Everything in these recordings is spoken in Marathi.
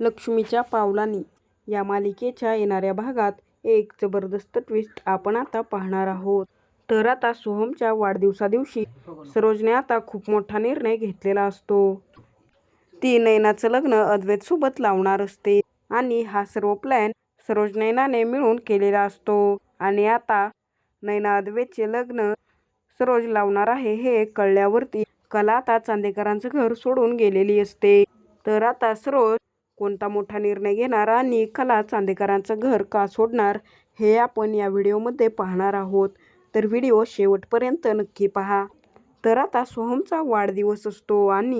लक्ष्मीच्या पावलांनी. या मालिकेच्या येणाऱ्या भागात एक जबरदस्त ट्विस्ट आपण आता पाहणार आहोत. तर आता सोहमच्या वाढदिवसादिवशी सरोजने आता खूप मोठा निर्णय घेतलेला असतो. ती नैनाचं लग्न अद्वैतसोबत लावणार असते आणि हा सर्व प्लॅन सरोज नैनाने मिळून केलेला असतो. आणि आता नैना अद्वैतचे लग्न सरोज लावणार आहे हे कळल्यावरती कला आता चांदेकरांचं घर सोडून गेलेली असते. तर आता सरोज कोणता मोठा निर्णय घेणार आणि कला चांदेकरांचं घर का सोडणार हे आपण या व्हिडिओमध्ये पाहणार आहोत. तर व्हिडिओ शेवटपर्यंत नक्की पहा. तर आता सोहमचा वाढदिवस असतो आणि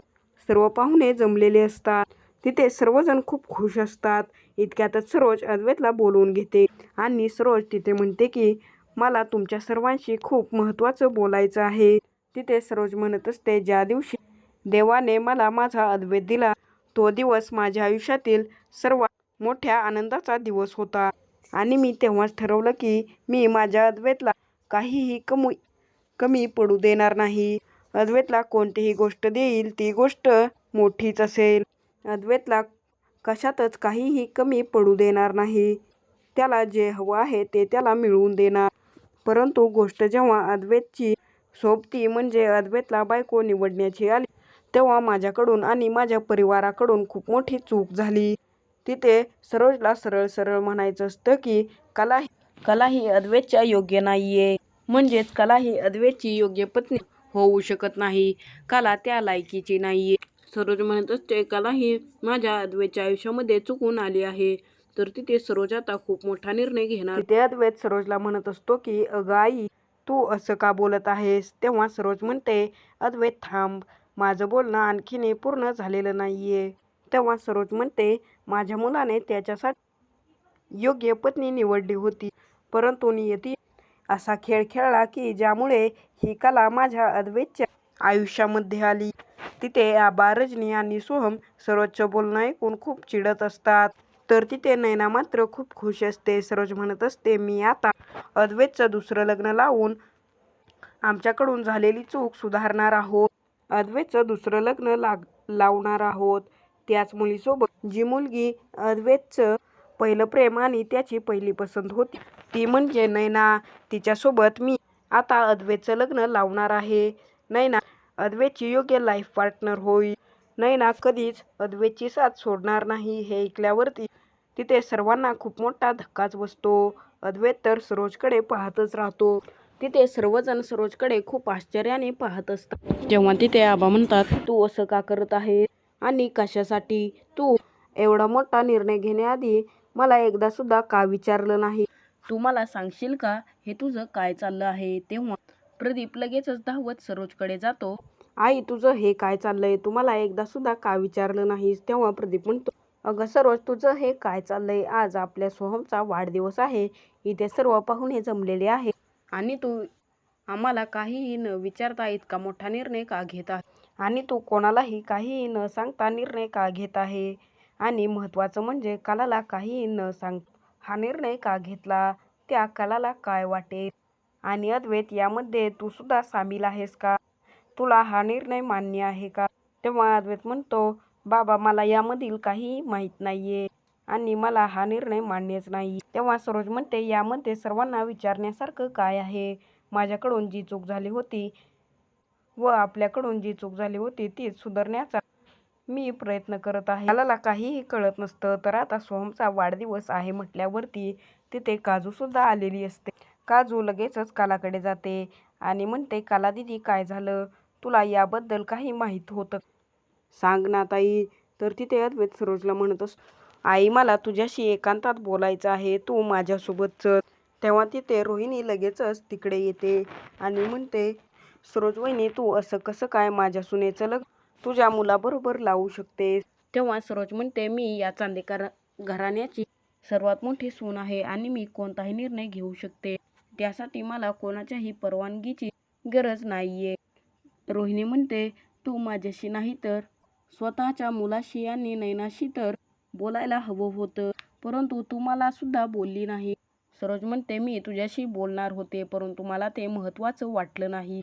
सर्व पाहुणे जमलेले असतात. तिथे सर्वजण खूप खुश असतात. इतक्यातच सरोज अद्वैतला बोलवून घेते आणि सरोज तिथे म्हणते की मला तुमच्या सर्वांशी खूप महत्त्वाचं बोलायचं आहे. तिथे सरोज म्हणत असते ज्या दिवशी देवाने मला माझा अद्वैत दिला तो दिवस माझ्या आयुष्यातील सर्वात मोठ्या आनंदाचा दिवस होता. आणि मी तेव्हाच ठरवलं की मी माझ्या अद्वैतला काहीही कमी कमी पडू देणार नाही. अद्वैतला कोणतीही गोष्ट देईल ती गोष्ट मोठीच असेल. अद्वैतला कशातच काहीही कमी पडू देणार नाही. त्याला जे हवं आहे ते त्याला मिळवून देणार. परंतु गोष्ट जेव्हा अद्वैतची सोबती म्हणजे अद्वैतला बायको निवडण्याची आली तेव्हा माझ्याकडून आणि माझ्या परिवाराकडून खूप मोठी चूक झाली. तिथे सरोजला सरळ सरळ म्हणायचं असतं की कला कला ही अद्वैतच्या योग्य नाहीये. म्हणजेच कला ही अद्वैतची योग्य पत्नी होऊ शकत नाही. कला त्या लायकीची नाहीये. सरोज म्हणत असते कला ही माझ्या अद्वैतच्या आयुष्यामध्ये चुकून आली आहे. तर तिथे सरोज आता खूप मोठा निर्णय घेणार. तिथे अद्वैत सरोजला म्हणत असतो की अगं आई तू असं का बोलत आहेस? तेव्हा सरोज म्हणते अद्वैत थांब. माझं बोलणं आणखीने पूर्ण झालेलं नाही आहे तेव्हा सरोज म्हणते माझ्या मुलाने त्याच्यासाठी योग्य पत्नी निवडली होती. परंतु नियती असा खेळ खेळला की ज्यामुळे ही कला माझ्या अद्वैतच्या आयुष्यामध्ये आली. तिथे आबा रजनी आणि सोहम सरोजचं बोलणं ऐकून खूप चिडत असतात. तर तिथे नैना मात्र खूप खुश असते. सरोज म्हणत असते मी आता अद्वैतचं दुसरं लग्न लावून आमच्याकडून झालेली चूक सुधारणार आहोत. अद्वैतचं दुसरं लग्न लाग लावणार आहोत. त्याच मुलीसोबत जी मुलगी अद्वैतचं पहिलं प्रेम आणि त्याची पहिली पसंत होती ती म्हणजे नैना. तिच्यासोबत मी आता अद्वैतचं लग्न लावणार आहे. नैना अद्वैतची योग्य लाईफ पार्टनर होईल. नैना कधीच अद्वैतची साथ सोडणार नाही. हे ऐकल्यावरती तिथे सर्वांना खूप मोठा धक्काच बसतो. अद्वैत तर सरोजकडे पाहतच राहतो. तिथे सर्वजण सरोजकडे खूप आश्चर्याने पाहत असतात. जेव्हा तिथे आबा म्हणतात तू असं का करत आहे आणि कशासाठी तू एवढा मोठा निर्णय घेण्याआधी मला एकदा सुद्धा का विचारलं नाही? तू मला सांगशील का? हे तुझं काय चाललं आहे? तेव्हा प्रदीप लगेचच धावत सरोजकडे जातो. आई तुझं हे काय चाललंय? तुम्हाला एकदा सुद्धा का विचारलं नाहीस? तेव्हा प्रदीप म्हणतो अगं सरोज तुझं हे काय चाललंय? आज आपल्या सोहमचा वाढदिवस आहे. इथे सर्व पाहुणे जमलेले आहे आणि तू आम्हाला काहीही न विचारता इतका मोठा निर्णय का घेत आहे? आणि तू कोणालाही काहीही न सांगता निर्णय का घेत आहे? आणि महत्त्वाचं म्हणजे कलाला काहीही न सांग हा निर्णय का घेतला? त्या कलाला काय वाटेल आणि अद्वैत यामध्ये तू सुद्धा सामील आहेस का? तुला हा निर्णय मान्य आहे का? तेव्हा अद्वैत म्हणतो बाबा मला यामधील काही माहीत नाही आहे आणि मला हा निर्णय मान्यच नाही. तेव्हा सरोज म्हणते यामध्ये सर्वांना विचारण्यासारखं काय आहे? माझ्याकडून जी चूक झाली होती व आपल्याकडून जी चूक झाली होती ती सुधारण्याचा मी प्रयत्न करत आहे. मला काहीही कळत नसतं तर आता सोहमचा वाढदिवस आहे म्हटल्यावरती तिथे काजूसुद्धा आलेली असते. काजू लगेचच कालाकडे जाते आणि म्हणते काला दिदी काय झालं? तुला याबद्दल काही माहीत होतं? सांग ना ताई. तर तिथे अद्वैत सरोजला म्हणत असतो आई मला तुझ्याशी एकांतात बोलायचं आहे तू माझ्यासोबत चल. तेव्हा तिथे रोहिणी लगेचच तिकडे येते आणि म्हणते सरोज वहिनी तू असं कसं काय माझ्या सुनेचं लग तुझ्या मुलाबरोबर लावू शकते तेव्हा सरोज म्हणते मी या चांदेकर घराण्याची सर्वात मोठी सून आहे आणि मी कोणताही निर्णय घेऊ शकते. त्यासाठी मला कोणाच्याही परवानगीची गरज नाहीये. रोहिणी म्हणते तू माझ्याशी नाही तर स्वतःच्या मुलाशी आणि नैनाशी तर बोलायला हवं होतं. परंतु तुम्हाला सुद्धा बोलली नाही. सरोज म्हणते मी तुझ्याशी बोलणार होते परंतु मला ते महत्त्वाचं वाटलं नाही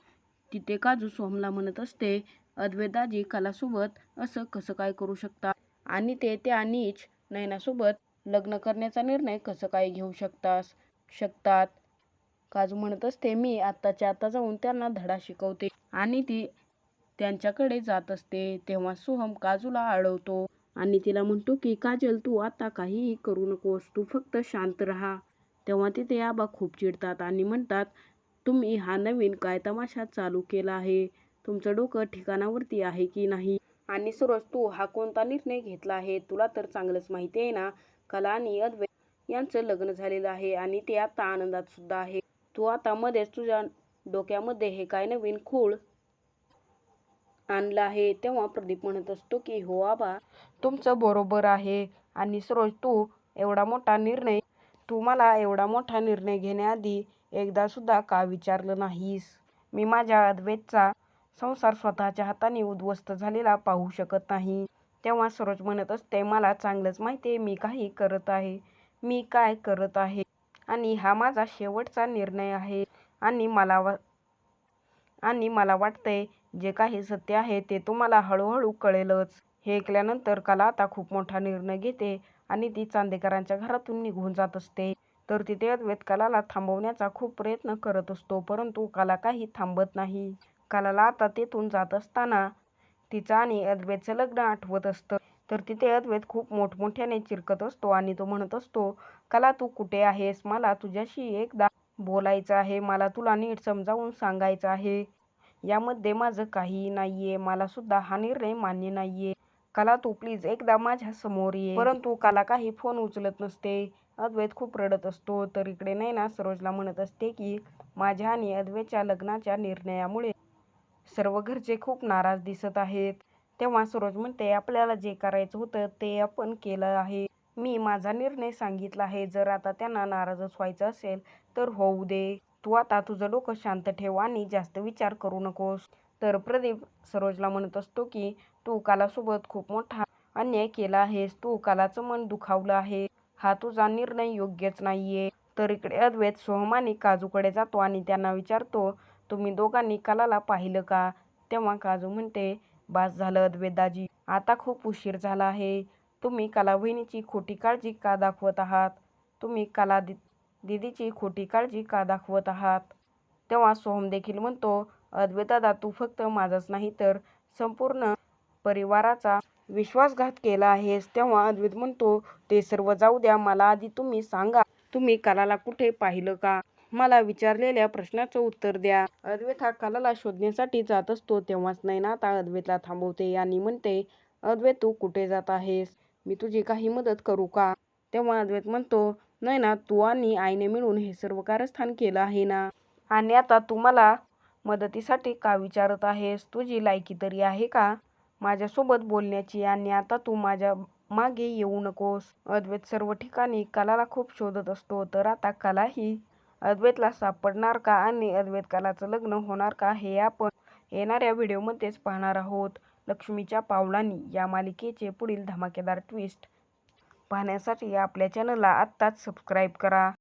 तिथे काजू सोहमला म्हणत असते अद्वैताजी कलासोबत असं कसं काय करू शकता? आणि ते त्या नीच नयनासोबत लग्न करण्याचा निर्णय कसं काय घेऊ शकतास शकतात. काजू म्हणत असते मी आत्ताच्या आत्ता जाऊन त्यांना धडा शिकवते. आणि ती त्यांच्याकडे जात असते. तेव्हा सोहम काजूला अडवतो आणि तिला म्हणतो की काजल तू आता काहीही करू नकोस. तू फक्त शांत राहा. तेव्हा तिथे आबा खूप चिडतात आणि म्हणतात तुम्ही हा नवीन काय तमाशा चालू केला आहे? तुमचं डोकं ठिकाणावरती आहे की नाही? आणि सरोज तू हा कोणता निर्णय घेतला आहे? तुला तर चांगलंच माहिती आहे ना? कला आणि अद्वैत यांचं लग्न झालेलं आहे आणि ते आता आनंदात सुद्धा आहे. तू आता मध्येच तुझ्या डोक्यामध्ये हे काय नवीन खूळ आणलं आहे. तेव्हा प्रदीप म्हणत असतो की हो आबा तुमचं बरोबर आहे. आणि सरोज तू एवढा मोठा निर्णय तू मला एवढा मोठा निर्णय घेण्याआधी एकदा सुद्धा का विचारलं नाहीस? मी माझ्या अद्वैतचा संसार स्वतःच्या हाताने उद्ध्वस्त झालेला पाहू शकत नाही. तेव्हा सरोज म्हणत असते मला चांगलंच माहिती आहे मी काही करत आहे. मी काय करत आहे? आणि हा माझा शेवटचा निर्णय आहे. आणि मला आणि मला वाटतंय जे काही सत्य आहे ते तुम्हाला हळूहळू कळेलच. हे ऐकल्यानंतर कला आता खूप मोठा निर्णय घेते आणि ती चांदेकरांच्या घरातून निघून जात असते. तर तिथे अद्वैत कलाला थांबवण्याचा खूप प्रयत्न करत असतो परंतु कला काही थांबत नाही. कलाला आता तेथून जात असताना तिचं आणि अद्वैतचं लग्न आठवत असतं. तर तिथे अद्वैत खूप मोठमोठ्याने चिरकत असतो आणि तो म्हणत असतो कला तू कुठे आहेस? मला तुझ्याशी एकदा बोलायचं आहे मला तुला नीट समजावून सांगायचं आहे. यामध्ये माझं काहीही नाहीये मला सुद्धा हा निर्णय मान्य नाहीये. कला तू प्लीज एकदा माझ्यासमोर ये. परंतु कला काही फोन उचलत नसते. अद्वैत खूप रडत असतो. तर इकडे नैना सरोजला म्हणत असते की माझ्या आणि अद्वैतच्या लग्नाच्या निर्णयामुळे सर्व घरचे खूप नाराज दिसत आहेत. तेव्हा सरोज म्हणते आपल्याला जे करायचं होतं ते आपण केलं आहे. मी माझा निर्णय सांगितला आहे. जर आता त्यांना नाराजच व्हायचं असेल तर होऊ दे. तू आता तुझं डोकं शांत ठेव आणि जास्त विचार करू नकोस. तर प्रदीप सरोजला म्हणत असतो की तू कालासोबत खूप मोठा अन्याय केला आहेस. तू कालाचं मन दुखावलं आहे. हा तुझा निर्णय योग्यच नाहीये. तर इकडे अद्वैत सोहम आणि काजूकडे जातो आणि त्यांना विचारतो तुम्ही दोघांनी कलाला पाहिलं का? तेव्हा काजू म्हणते बास झालं अद्वेदाजी आता खूप उशीर झाला आहे. तुम्ही कला बहिणीची खोटी काळजी का दाखवत आहात? तुम्ही कला दि दिदीची खोटी काळजी का दाखवत आहात? तेव्हा सोहम देखील म्हणतो अद्वैतादा तू फक्त माझाच नाही तर संपूर्ण परिवाराचा विश्वासघात केला आहेस. तेव्हा अद्वैत म्हणतो ते सर्व जाऊ द्या मला आधी तुम्ही सांगा तुम्ही कलाला कुठे पाहिलं का? मला विचारलेल्या प्रश्नाचं उत्तर द्या. अद्वैत हा कलाला शोधण्यासाठी जात असतो तेव्हाच नैना आता अद्वैतला थांबवते आणि म्हणते अद्वैत तू कुठे जात आहेस? मी तुझी काही मदत करू का? तेव्हा अद्वैत म्हणतो नैना तू आणि आईने मिळून हे सर्व कारस्थान केलं आहे ना. आणि आता तू मला मदतीसाठी का विचारत आहेस? तुझी लायकी तरी आहे का? माझ्यासोबत बोलण्याची आणि आता तू माझ्या मागे येऊ नकोस. अद्वैत सर्व ठिकाणी कलाला खूप शोधत असतो तर आता कला ही अद्वैतला सापडणार का आणि अद्वैत कलाचं लग्न होणार का हे आपण येणाऱ्या व्हिडिओमध्येच पाहणार आहोत. लक्ष्मीच्या पावलांनी या मालिकेचे पुढील धमाकेदार ट्विस्ट पाहण्यासाठी आपल्या चॅनलला आत्ताच सबस्क्राईब करा.